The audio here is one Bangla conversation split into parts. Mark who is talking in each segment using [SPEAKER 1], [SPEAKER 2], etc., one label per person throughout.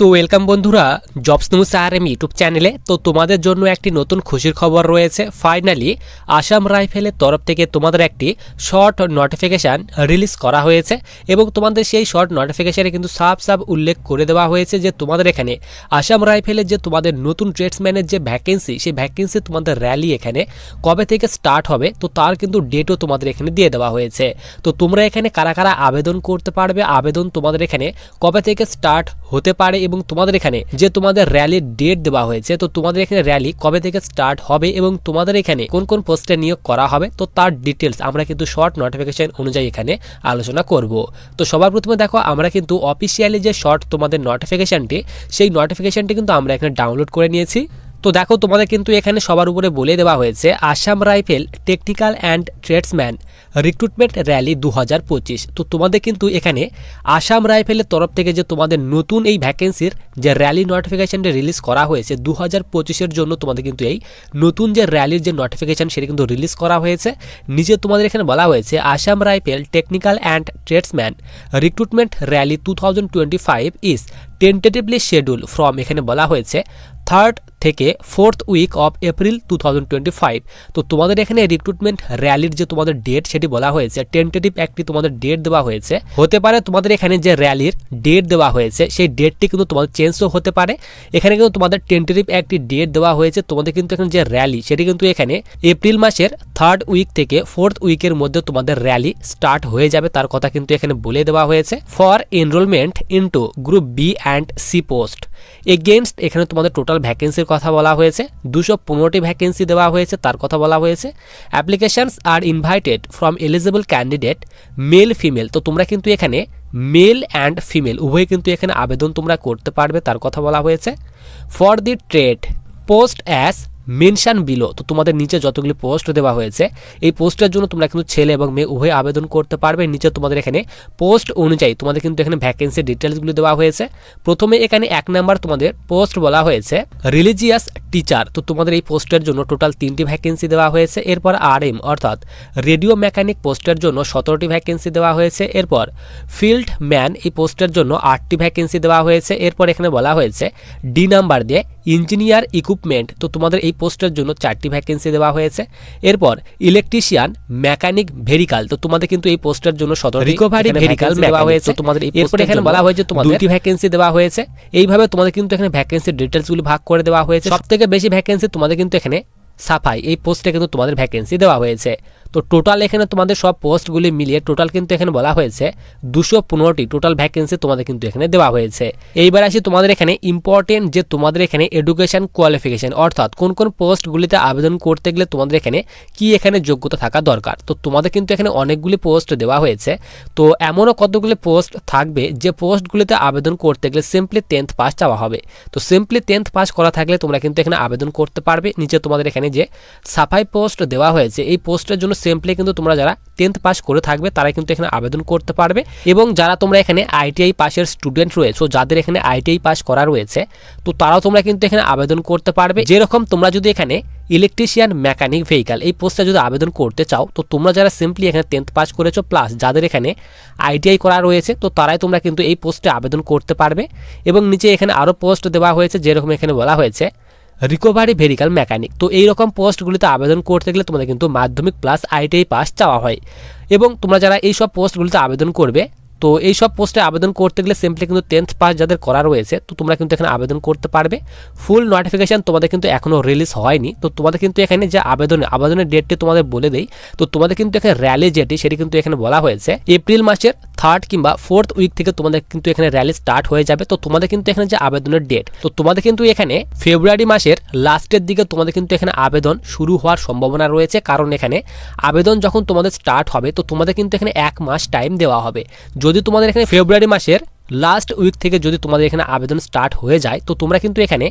[SPEAKER 1] তো ওয়েলকাম বন্ধুরা jobs news R M YouTube চ্যানেলে তো তোমাদের জন্য একটি নতুন খুশির খবর রয়েছে। ফাইনালি আসাম রাইফেলের তরফ থেকে তোমাদের একটি শর্ট নোটিফিকেশান রিলিজ করা হয়েছে এবং তোমাদের সেই শর্ট নোটিফিকেশানে কিন্তু সাফ সাফ উল্লেখ করে দেওয়া হয়েছে যে তোমাদের এখানে আসাম রাইফেলের যে তোমাদের নতুন ট্রেডসম্যানের যে ভ্যাকেন্সি সেই ভ্যাকেন্সি তোমাদের র্যালি এখানে কবে থেকে স্টার্ট হবে, তো তার কিন্তু ডেটও তোমাদের এখানে দিয়ে দেওয়া হয়েছে। তো তোমরা এখানে কারা কারা আবেদন করতে পারবে, আবেদন তোমাদের এখানে কবে থেকে স্টার্ট হতে পারে এবং তোমাদের এখানে যে তোমাদের র্যালির ডেট দেওয়া হয়েছে, তো তোমাদের এখানে র্যালি কবে থেকে স্টার্ট হবে এবং তোমাদের এখানে কোন কোন পোস্টে নিয়োগ করা হবে, তো তার ডিটেলস আমরা কিন্তু শর্ট নোটিফিকেশন অনুযায়ী এখানে আলোচনা করব। তো সবার প্রথমে দেখো, আমরা কিন্তু অফিসিয়ালি যে শর্ট তোমাদের নোটিফিকেশনটি সেই নোটিফিকেশনটি কিন্তু আমরা এখানে ডাউনলোড করে নিয়েছি। তো দেখো, তোমাদের কিন্তু এখানে সবার উপরে বলে দেওয়া হয়েছে, Assam rifle technical and tradesman recruitment rally দু হাজার পঁচিশ। তো তোমাদের কিন্তু এখানে আসাম রাইফেলের তরফ থেকে যে তোমাদের নতুন এই ভ্যাকেন্সির যে র্যালি নোটিফিকেশনটা রিলিজ করা হয়েছে দু হাজার জন্য তোমাদের কিন্তু এই নতুন যে র্যালির যে নোটিফিকেশন সেটা কিন্তু রিলিজ করা হয়েছে। নিজে তোমাদের এখানে বলা হয়েছে, Assam rifle technical and tradesman recruitment rally two thousand twenty five is tentatively schedule from এখানে বলা হয়েছে থার্ড থেকে fourth week of April two তো তোমাদের এখানে রিক্রুটমেন্ট র্যালির যে তোমাদের ডেট সেটি বলা হয়েছে টেন্টেটিভ একটি তোমাদের ডেট দেওয়া হয়েছে। হতে পারে তোমাদের এখানে যে র্যালির ডেট দেওয়া হয়েছে, সেই ডেটটি কিন্তু তোমাদের চেঞ্জও হতে পারে। এখানে কিন্তু তোমাদের টেন্টেটিভ একটি ডেট দেওয়া হয়েছে, তোমাদের কিন্তু এখানে যে র্যালি সেটি কিন্তু এখানে এপ্রিল মাসের থার্ড উইক থেকে ফোর্থ উইকের মধ্যে তোমাদের র্যালি স্টার্ট হয়ে যাবে, তার কথা কিন্তু এখানে বলে দেওয়া হয়েছে। For enrolment into group B and C post against এখানে তোমাদের টোটাল ভ্যাকেন্সির কথা বলা হয়েছে। দুশো পনেরোটি ভ্যাকেন্সি দেওয়া হয়েছে, তার কথা বলা হয়েছে। Applications are invited from eligible candidate male female তো তোমরা কিন্তু এখানে মেল অ্যান্ড ফিমেল উভয় কিন্তু এখানে আবেদন তোমরা করতে পারবে, তার কথা বলা হয়েছে। For the trade post as mention below তো তোমাদের নিচে যতগুলি পোস্ট দেওয়া হয়েছে, এই পোস্টের জন্য তোমরা কিন্তু ছেলে এবং মেয়ে উভয় আবেদন করতে পারবে। নিচে তোমাদের এখানে পোস্ট অনুযায়ী তোমাদের কিন্তু এখানে ভ্যাকেন্সি ডিটেলসগুলি দেওয়া হয়েছে। প্রথমে এখানে এক নাম্বার তোমাদের পোস্ট বলা হয়েছে রিলিজিয়াস টিচার তো তোমাদের এই পোস্টের জন্য টোটাল তিনটি ভ্যাকেন্সি দেওয়া হয়েছে। এরপর আর এম অর্থাৎ রেডিও মেকানিক পোস্টের জন্য সতেরোটি ভ্যাকেন্সি দেওয়া হয়েছে। এরপর ফিল্ড ম্যান এই পোস্টের জন্য আটটি ভ্যাকেন্সি দেওয়া হয়েছে। এরপর এখানে বলা হয়েছে ডি নাম্বার দিয়ে ইঞ্জিনিয়ার ইকুইপমেন্ট তো তোমাদের এই পোস্টের জন্য চারটি ভ্যাকেন্সি দেওয়া হয়েছে। এরপর ইলেকট্রিশিয়ান মেকানিক ভেরিকাল তো তোমাদের কিন্তু এই পোস্টের জন্য সদর রিকভারি ভেরিকাল দেওয়া হয়েছে। তোমাদের এরপর এখানে বলা হয়েছে তোমাদের দুটি ভ্যাকেন্সি দেওয়া হয়েছে। এইভাবে তোমাদের কিন্তু এখানে ভ্যাকেন্সির ডিটেলসগুলি ভাগ করে দেওয়া হয়েছে। সব থেকে বেশি ভ্যাকেন্সি তোমাদের কিন্তু এখানে সাফাই এই পোস্টে কিন্তু তোমাদের ভ্যাকেন্সি দেওয়া হয়েছে। তো টোটাল এখানে তোমাদের সব পোস্টগুলি মিলিয়ে টোটাল কিন্তু এখানে বলা হয়েছে দুশো পনেরোটি টোটাল ভ্যাকেন্সি তোমাদের কিন্তু এখানে দেওয়া হয়েছে। এইবার আসি তোমাদের এখানে ইম্পর্টেন্ট যে তোমাদের এখানে এডুকেশন কোয়ালিফিকেশন অর্থাৎ কোন কোন পোস্টগুলিতে আবেদন করতে গেলে তোমাদের এখানে কি এখানে যোগ্যতা থাকা দরকার। তো তোমাদের কিন্তু এখানে অনেকগুলি পোস্ট দেওয়া হয়েছে। তো এমনও কতগুলি পোস্ট থাকবে যে পোস্টগুলিতে আবেদন করতে গেলে সিম্পলি টেন্থ পাস চাওয়া হবে। তো সিম্পলি টেন্থ পাস করা থাকলে তোমরা কিন্তু এখানে আবেদন করতে পারবে। নিচে তোমাদের এখানে যে সাফাই পোস্ট দেওয়া হয়েছে, এই পোস্টের জন্য সিম্পলি কিন্তু তোমরা যারা টেন্থ পাস করে থাকবে তারা কিন্তু এখানে আবেদন করতে পারবে। এবং যারা তোমরা এখানে আইটিআই পাসের স্টুডেন্ট রয়েছে, যাদের এখানে আইটিআই পাস করা রয়েছে, তো তারাও তোমরা কিন্তু এখানে আবেদন করতে পারবে। যেরকম তোমরা যদি এখানে ইলেকট্রিশিয়ান মেকানিক ভেহিকাল এই পোস্টে যদি আবেদন করতে চাও, তো তোমরা যারা সিম্পলি এখানে টেন্থ পাস করেছ প্লাস যাদের এখানে আইটিআই করা রয়েছে, তো তারাই তোমরা কিন্তু এই পোস্টে আবেদন করতে পারবে। এবং নিচে এখানে আরও পোস্ট দেওয়া হয়েছে, যেরকম এখানে বলা হয়েছে রিকভারি ভেরিক্যাল মেকানিক তো এই রকম পোস্টগুলিতে আবেদন করতে গেলে তোমাদের কিন্তু মাধ্যমিক প্লাস আইটিআই পাস চাওয়া হয়। এবং তোমরা যারা এই সব পোস্টগুলিতে আবেদন করবে, তো এই সব পোস্টে আবেদন করতে গেলে সিম্পলি কিন্তু টেন্থ পাস যাদের করা রয়েছে, তো তোমরা কিন্তু এখানে আবেদন করতে পারবে। ফুল নোটিফিকেশান তোমাদের কিন্তু এখনও রিলিজ হয়নি। তো তোমাদের কিন্তু এখানে যে আবেদন, আবেদনের ডেটটি তোমাদের বলে দেই, তো তোমাদের কিন্তু এখানে র্যালি যেটি, সেটি কিন্তু এখানে বলা হয়েছে। এপ্রিল মাসের থার্ড কিংবা ফোর্থ উইক থেকে তোমাদের কিন্তু এখানে র্যালি স্টার্ট হয়ে যাবে। তো তোমাদের কিন্তু এখানে যে আবেদনের ডেট তো তোমাদের কিন্তু এখানে ফেব্রুয়ারি মাসের লাস্টের দিকে তোমাদের কিন্তু এখানে আবেদন শুরু হওয়ার সম্ভাবনা রয়েছে। কারণ এখানে আবেদন যখন তোমাদের স্টার্ট হবে, তো তোমাদের কিন্তু এখানে এক মাস টাইম দেওয়া হবে। যদি তোমাদের এখানে ফেব্রুয়ারি মাসের লাস্ট উইক থেকে যদি তোমাদের এখানে আবেদন স্টার্ট হয়ে যায়, তো তোমরা কিন্তু এখানে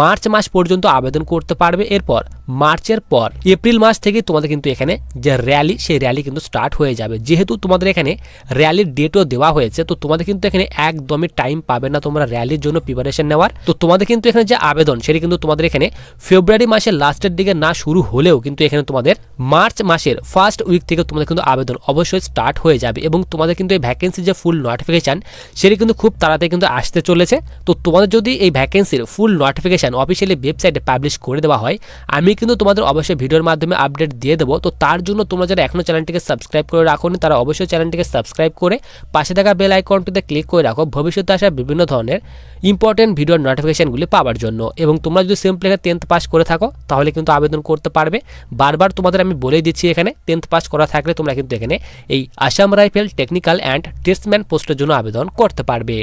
[SPEAKER 1] মার্চ মাস পর্যন্ত আবেদন করতে পারবে। এরপর মার্চের পর, এপ্রিল মাস থেকে তোমাদের কিন্তু এখানে যে র্যালি সেই র্যালি কিন্তু স্টার্ট হয়ে যাবে। যেহেতু তোমাদের এখানে র্যালির ডেটও দেওয়া হয়েছে, তো তোমাদের কিন্তু এখানে একদমই টাইম পাবে না তোমরা র্যালির জন্য প্রিপারেশন নেওয়ার। তো তোমাদের কিন্তু এখানে যে আবেদন, সেটি কিন্তু তোমাদের এখানে ফেব্রুয়ারি মাসের লাস্টের দিকে না শুরু হলেও কিন্তু এখানে তোমাদের মার্চ মাসের ফার্স্ট উইক থেকে তোমাদের কিন্তু আবেদন অবশ্যই স্টার্ট হয়ে যাবে এবং তোমাদের কিন্তু এই ভ্যাকেন্সির যে ফুল নোটিফিকেশান সেটি কিন্তু খুব তাড়াতাড়ি কিন্তু আসতে চলেছে। তো তোমাদের যদি এই ভ্যাকেন্সির ফুল নোটিফিকেশান অফিসিয়ালি ওয়েবসাইটে পাবলিশ করে দেওয়া হয়, আমি কিন্তু তোমাদের অবশ্যই ভিডিওর মাধ্যমে আপডেট দিয়ে দেবো। তো তার জন্য তোমরা যারা এখনও চ্যানেলটিকে সাবস্ক্রাইব করে রাখোনি, তারা অবশ্যই চ্যানেলটিকে সাবস্ক্রাইব করে পাশে থাকা বেল আইকনটিতে ক্লিক করে রাখো। ভবিষ্যতে আসা বিভিন্ন ধরনের ইম্পর্টেন্ট ভিডিওর নোটিফিকেশানগুলি পাওয়ার জন্য। এবং তোমরা যদি সিম্পলি টেন্থ পাস করে থাকো, তাহলে কিন্তু আবেদন করতে পারবে। বারবার তোমাদের আমি বলেই দিচ্ছি এখানে টেন্থ পাস করা থাকলে তোমরা কিন্তু এখানে এই Assam rifle technical and tradesman পোস্টের জন্য আবেদন করতে পারবে।